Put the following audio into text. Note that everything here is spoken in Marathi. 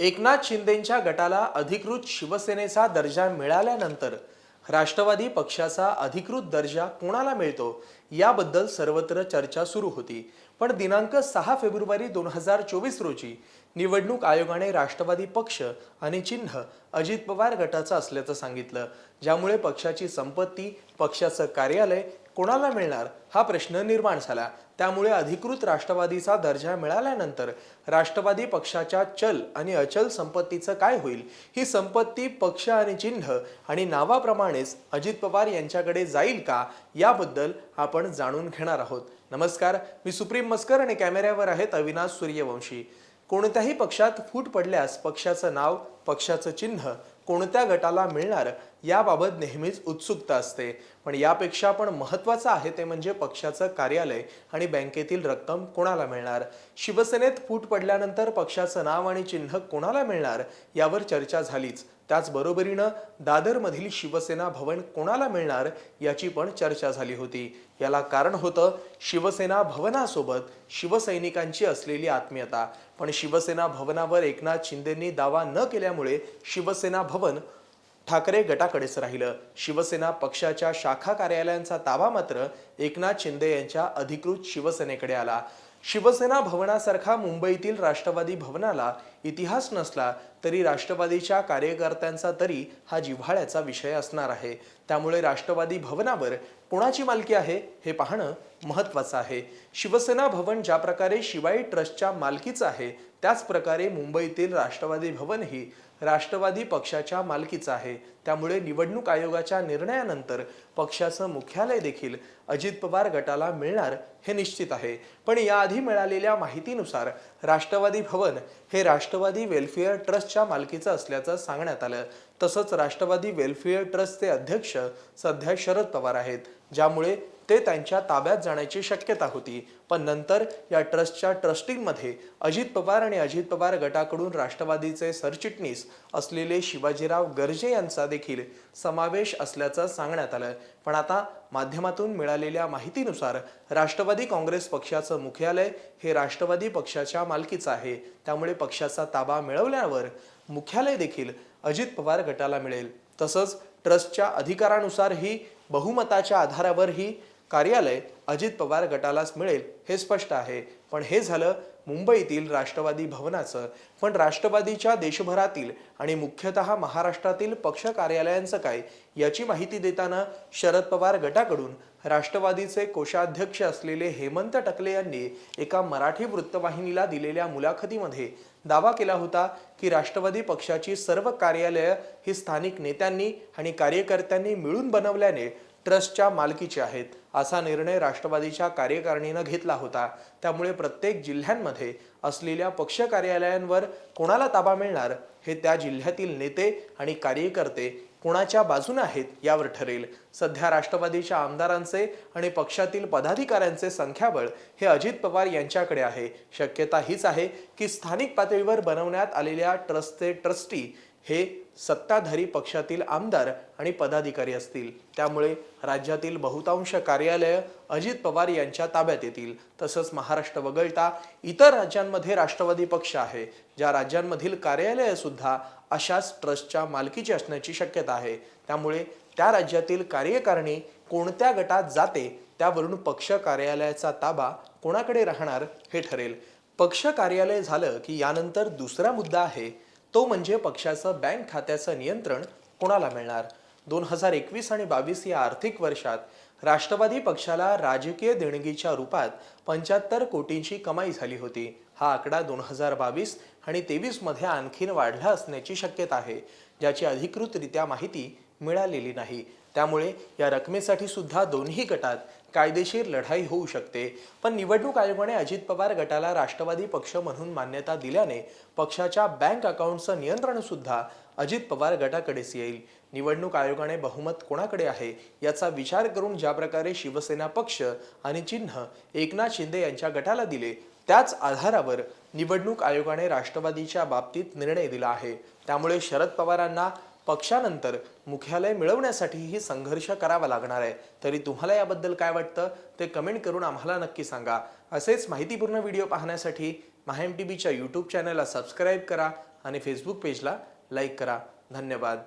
एकनाथ शिंदेच्या गटाला अधिकृत शिवसेनेचा दर्जा मिळाल्यानंतर राष्ट्रवादी पक्षाचा अधिकृत दर्जा कोणाला मिळतो याबद्दल सर्वत्र चर्चा सुरू होती. पण दिनांक सहा फेब्रुवारी दोन हजार चोवीस रोजी निवडणूक आयोगाने राष्ट्रवादी पक्ष आणि चिन्ह अजित पवार गटाचं असल्याचं सांगितलं ज्यामुळे पक्षाची संपत्ती पक्षाचं कार्यालय कोणाला मिळणार? हा प्रश्न निर्माण झाला. त्यामुळे अधिकृत राष्ट्रवादीचा दर्जा मिळाल्यानंतर राष्ट्रवादी पक्षाच्या चल आणि अचल संपत्तीचं काय होईल? ही संपत्ती पक्ष आणि चिन्ह आणि नावाप्रमाणेच अजित पवार यांच्याकडे जाईल का? याबद्दल आपण जाणून घेणार आहोत. नमस्कार मी सुप्रीम मस्कर आणि कॅमेऱ्यावर आहेत अविनाश सूर्यवंशी. कोणत्याही पक्षात फूट पडल्यास पक्षाचं नाव पक्षाचं चिन्ह कोणत्या गटाला मिळणार? याबाबत नेहमीच उत्सुकता असते. पण यापेक्षा पण महत्त्वाचं आहे ते म्हणजे पक्षाचं कार्यालय आणि बँकेतील रक्कम कोणाला मिळणार? शिवसेनेत फूट पडल्यानंतर पक्षाचं नाव आणि चिन्ह कोणाला मिळणार? यावर चर्चा झालीच. त्याचबरोबरीनं दादरमधील शिवसेना भवन कोणाला मिळणार? याची पण चर्चा झाली होती. याला कारण होतं शिवसेना भवनासोबत शिवसैनिकांची असलेली आत्मीयता. पण शिवसेना भवनावर एकनाथ शिंदेंनी दावा न केल्यामुळे शिवसेना भवन ठाकरे गटाकडेच राहिलं. शिवसेना पक्षाच्या शाखा कार्यालयांचा ताबा मात्र एकनाथ शिंदे यांच्या अधिकृत शिवसेनेकडे आला. शिवसेना भवनासारखा मुंबईतील राष्ट्रवादी भवनाला इतिहास नसला तरी राष्ट्रवादीच्या कार्यकर्त्यांचा तरी हा जिव्हाळ्याचा विषय असणार आहे. त्यामुळे राष्ट्रवादी भवनावर कोणाची मालकी आहे हे पाहणं महत्त्वाचं आहे. शिवसेना भवन ज्या प्रकारे शिवाई ट्रस्टच्या मालकीचं आहे त्याचप्रकारे मुंबईतील राष्ट्रवादी भवन ही राष्ट्रवादी पक्षाच्या मालकीचं आहे. त्यामुळे निवडणूक आयोगाच्या निर्णयानंतर पक्षाचं मुख्यालय देखील अजित पवार गटाला मिळणार हे निश्चित आहे. पण याआधी मिळालेल्या माहितीनुसार राष्ट्रवादी भवन हे राष्ट्रवादी वेलफेअर ट्रस्टच्या मालकीचं असल्याचं सांगण्यात आलं. तसंच राष्ट्रवादी वेलफेअर ट्रस्टचे अध्यक्ष सध्या शरद पवार आहेत ज्यामुळे ते त्यांच्या ताब्यात जाण्याची शक्यता होती. पण नंतर या ट्रस्टच्या ट्रस्टींमध्ये अजित पवार आणि अजित पवार गटाकडून राष्ट्रवादीचे सरचिटणीस असलेले शिवाजीराव गर्जे यांचा देखील समावेश असल्याचं सांगण्यात आलं. पण आता माध्यमातून मिळालेल्या माहितीनुसार राष्ट्रवादी काँग्रेस पक्षाचं मुख्यालय हे राष्ट्रवादी पक्षाच्या मालकीचं आहे. त्यामुळे पक्षाचा ताबा मिळवल्यावर मुख्यालय देखील अजित पवार गटाला मिळेल. तसंच ट्रस्टच्या अधिकारानुसार ही बहुमताच्या आधारावर ही कार्यालय अजित पवार गटालाच मिळेल हे स्पष्ट आहे. पण हे झालं मुंबईतील राष्ट्रवादी भवनाचं. पण राष्ट्रवादीच्या देशभरातील आणि मुख्यतः महाराष्ट्रातील पक्ष कार्यालयांचं काय याची माहिती देताना शरद पवार गटाकडून राष्ट्रवादीचे कोषाध्यक्ष असलेले हेमंत टकले यांनी एका मराठी वृत्तवाहिनीला दिलेल्या मुलाखतीमध्ये दावा केला होता की राष्ट्रवादी पक्षाची सर्व कार्यालयं ही स्थानिक नेत्यांनी आणि कार्यकर्त्यांनी मिळून बनवल्याने ट्रस्टच्या मालकीचे आहेत. असा निर्णय राष्ट्रवादीच्या कार्यकारिणीनं घेतला होता. त्यामुळे प्रत्येक जिल्ह्यांमध्ये असलेल्या पक्ष कार्यालयांवर कोणाला ताबा मिळणार हे त्या जिल्ह्यातील नेते आणि कार्यकर्ते कोणाच्या बाजूने आहेत यावर ठरेल. सध्या राष्ट्रवादीच्या आमदारांचे आणि पक्षातील पदाधिकाऱ्यांचे संख्याबळ हे अजित पवार यांच्याकडे आहे. शक्यता हीच आहे की स्थानिक पातळीवर बनवण्यात आलेल्या ट्रस्टचे ट्रस्टी हे सत्ताधारी पक्षातील आमदार आणि पदाधिकारी असतील. त्यामुळे राज्यातील बहुतांश कार्यालय अजित पवार यांच्या ताब्यात येतील. तसंच महाराष्ट्र वगळता इतर राज्यांमध्ये राष्ट्रवादी पक्ष आहे. ज्या राज्यांमधील कार्यालय सुद्धा अशाच ट्रस्टच्या मालकीची असण्याची शक्यता आहे. त्यामुळे त्या राज्यातील कार्यकारिणी कोणत्या गटात जाते त्यावरून पक्ष कार्यालयाचा ताबा कोणाकडे राहणार हे ठरेल. पक्ष कार्यालय झालं की यानंतर दुसरा मुद्दा आहे तो म्हणजे पक्षाचं बँक खात्याचं नियंत्रण कोणाला मिळणार? दोन हजार एकवीस आणि बावीस या आर्थिक वर्षात राष्ट्रवादी पक्षाला राजकीय देणगीच्या रूपात पंच्याहत्तर कोटींची कमाई झाली होती. हा आकडा दोन हजार बावीस आणि तेवीसमध्ये आणखीन वाढला असण्याची शक्यता आहे ज्याची अधिकृतरित्या माहिती मिळालेली नाही. त्यामुळे या रकमेसाठी सुद्धा दोन्ही गटात कायदेशीर लढाई होऊ शकते. पण निवडणूक आयोगाने अजित पवार गटाला राष्ट्रवादी पक्ष म्हणून मान्यता दिल्याने पक्षाच्या बँक अकाउंटचं नियंत्रण सुद्धा अजित पवार गटाकडेच येईल. निवडणूक आयोगाने बहुमत कोणाकडे आहे याचा विचार करून ज्या प्रकारे शिवसेना पक्ष आणि चिन्ह एकनाथ शिंदे यांच्या गटाला दिले त्याच आधारावर निवडणूक आयोगाने राष्ट्रवादीच्या बाबतीत निर्णय दिला आहे. त्यामुळे शरद पवारांना पक्षानंतर मुख्यालय मिळवण्यासाठीही संघर्ष करावा लागणार आहे. तरी तुम्हाला याबद्दल काय वाटतं? ते कमेंट करून आम्हाला नक्की सांगा. असेच माहितीपूर्ण व्हिडिओ पाहण्यासाठी माहेम टी व्हीच्या यूट्यूब चॅनलला सबस्क्राईब करा आणि फेसबुक पेजला लाईक करा. धन्यवाद.